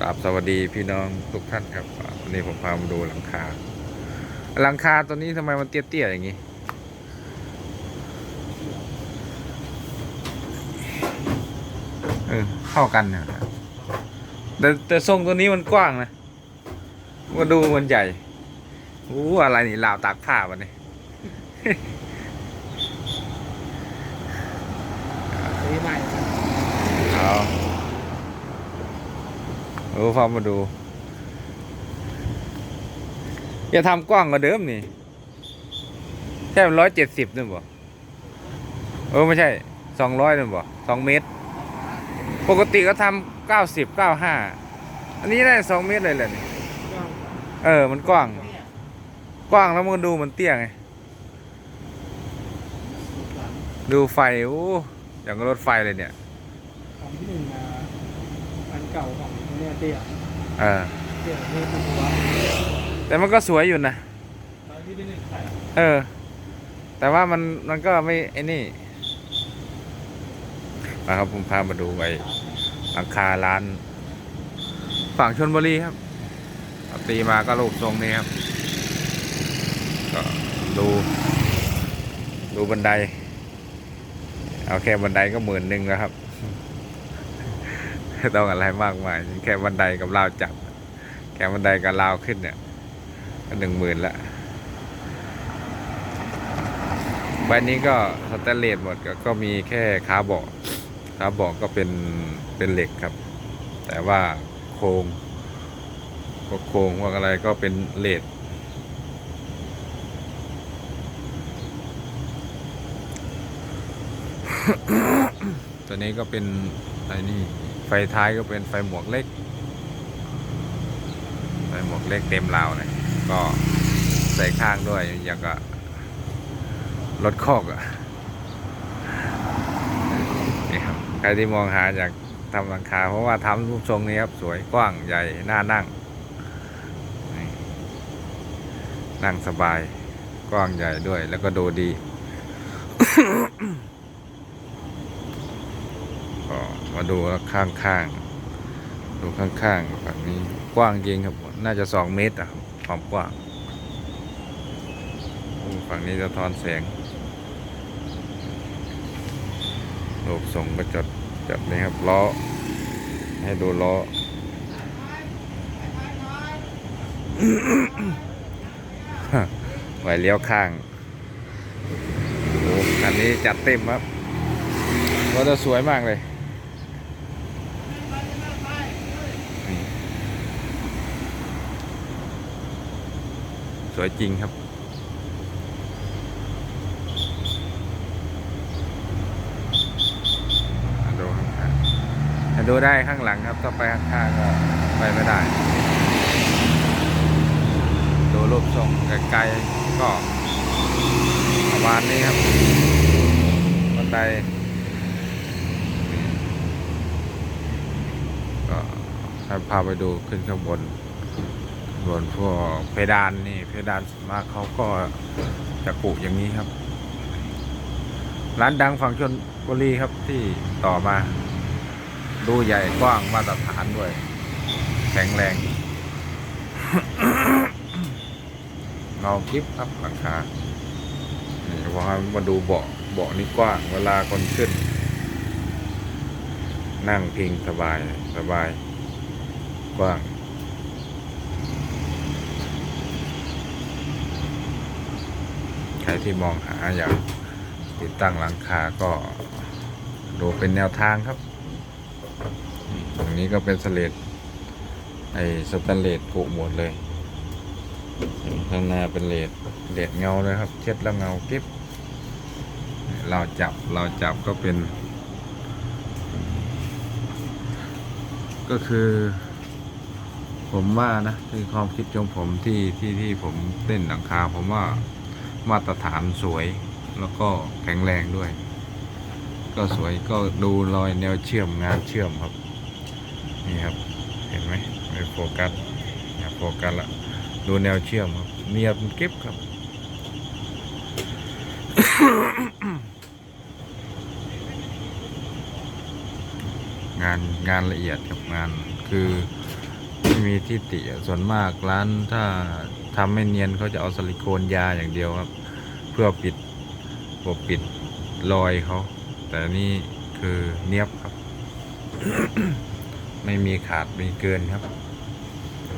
กราบสวัสดีพี่น้องทุกท่านครับวันนี้ผมพามาดูหลังคา หลังคาตัวนี้ทำไมมันเตี้ยๆอย่างนี้ เออเข้ากันเนี่ยแต่แต่ทรงตัวนี้มันกว้างนะมาดูมันใหญ่โอ้อะไรนี่ลาวตากผ้าวันนี้ ซื้อใหม่ครับ เอา โอ้ฟังมาดู อย่าทำกว้างกว่าเดิมนี่ แค่ร้อยเจ็ดสิบนึงบ่เออไม่ใช่สองร้อยนึงบ่สองเมตร ปกติก็ทำเก้าสิบเก้าห้าอันนี้ได้สองเมตรเลยแหละนี่เออ มันกว้าง กว้างแล้วมันดูมันเตี้ยไง ดูไฟโอ้อย่างรถไฟเลยเนี่ยของที่หนึ่งอันเก่าของ เนี่ยเตี้ยเออเตี้ยนี่คือตัวแต่มันก็สวยอยู่นะตอนที่ที่หนึ่งขายเออ แต่ว่ามันมันก็ไม่ไอ้นี่มาครับผมพามาดูไอ้หลังคาร้าน ฝั่งชนบุรีครับเอาตีมาก็รูปทรงนี้ครับ ก็ดู ดูบันได เอาแค่บันไดก็หมื่นหนึ่งแล้วครับ ไม่ต้องอะไรมากมาย แค่บันไดกับราวจับ แค่บันไดกับราวขึ้นเนี่ยก็หนึ่งหมื่นละใบนี้ก็สแตนเลสหมดก็ก็มีแค่ขาเบาะขาเบาะก็เป็นเป็นเหล็กครับ แต่ว่าโครงพวกโครงพวกอะไรก็เป็นเลดตัวนี้ก็เป็นอะไอ้นี่ ไฟท้ายก็เป็นไฟหมวกเล็ก ไฟหมวกเล็กเต็มราวเลยก็ใส่ข้างด้วยอย่างกับรถคอกอะนี่ครับใครที่มองหาอยากทำหลังคาเพราะว่าทำรูปทรงนี้ครับ สวยกว้างใหญ่น่านั่ง นั่งสบายกว้างใหญ่ด้วยแล้วก็ดูดี ก็ มาดูข้างๆดูข้างๆฝั่งนี้กว้างจริงครับ น่าจะสองเมตรอะความกว้างฝั่งนี้จะทอนแสงรูปส่งไปจดจดนี้ครับล้อ ให้ดูล้อไหวเลี้ยวข้างโอ้คันนี้จัดเต็มครับรถจะสวยมากเลย วยจริงครับ ดูข้างๆถ้าดูได้ข้างหลังครับถ้าไปข้างๆก็ไปไม่ได้ ดูรูปทรงไกลๆก็ประมาณนี้ครับบันไดก็ให้พาไปดูขึ้นข้างบน ส่วนพวกเพดานนี่เพดานส่วนมากเขาก็จะกุอย่างนี้ครับ ร้านดังฝั่งชนบุรีครับที่ต่อมา ดูใหญ่กว้างมาตรฐานด้วย แข็งแรงเงาคลิปครับหลังคานี่พอมาดูเบาะเบาะนี่กว้างเวลาคนขึ้น นั่งพิงสบายสบายกว้าง ใค รที่มองหาอยากติดตั้งหลังคาก็ดูเป็นแนวทางครับตรงนี้ก็เป็นสเลดไอ้สแตนเลสกุหมดเลยข้างหน้าเป็นเลดเลดเงาเลยครับ เช็ดแล้วเงากิ๊บเราจับเราจับก็เป็น ก็คือ ผมว่านะคือความคิดของผมที่ที่ที่ผมเล่นหลังคา ผมว่า มาตรฐานสวยแล้วก็แข็งแรงด้วย ก็สวยก็ดูรอยแนวเชื่อมงานเชื่อมครับ นี่ครับเห็นไหมไม่โฟกัสโฟกัสละดูแนวเชื่อมครับเนียบเก็บครับ งานงานละเอียดครับงานคือไม่มีที่ติส่วนมากร้านถ้าทำไม่เนียนเขาจะเอาซิลิโคนยาอย่างเดียวครับ พื่อปิดปกปิดรอยเขาแต่นี่คือเนียบครับ ไม่มีขาดมีเกินครับ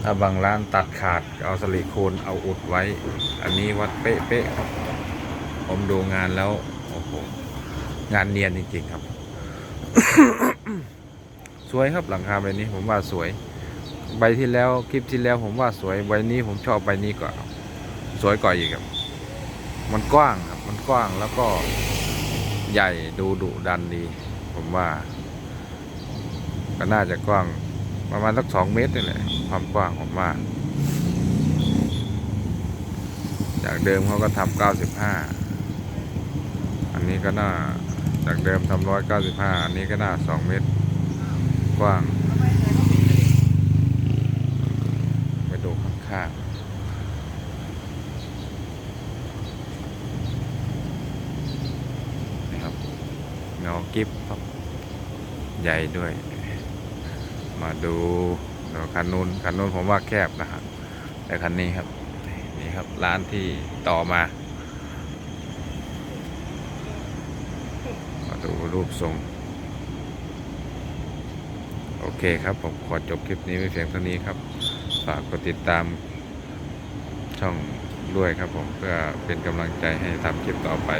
ถ้าบางร้านตัดขาดเอาซิลิโคนเอาอุดไว้ อันนี้วัดเป๊ะๆครับ ผมดูงานแล้วโอ้โหงานเนียนจริงๆครับ สวยครับหลังคาใบนี้ผมว่าสวย ใบที่แล้วคลิปที่แล้วผมว่าสวยใบนี้ผมชอบใบนี้กว่าสวยกว่าอีกครับ มันกว้างครับ มันกว้างแล้วก็ใหญ่ดูดุดันดี ผมว่า ก็น่าจะกว้าง ประมาณสักสองเมตรนี่แหละความกว้างผมว่า จากเดิมเขาก็ทำเก้าสิบห้าอันนี้ก็น่าจากเดิมทำร้อยเก้าสิบห้าอันนี้ก็น่าสองเมตร กว้าง ไปดูข้างๆนะครับเงา กิฟครับใหญ่ด้วย มาดูคันนู้นคันนู้นผมว่าแคบนะฮะแต่คันนี้ครับนี่ครับร้านที่ต่อมา มาดูรูปทรง โอเคครับ ผมขอจบคลิปนี้ไว้เพียงเท่านี้ครับ ฝากกดติดตามช่องด้วยครับผมเพื่อเป็นกำลังใจให้ทำคลิปต่อไป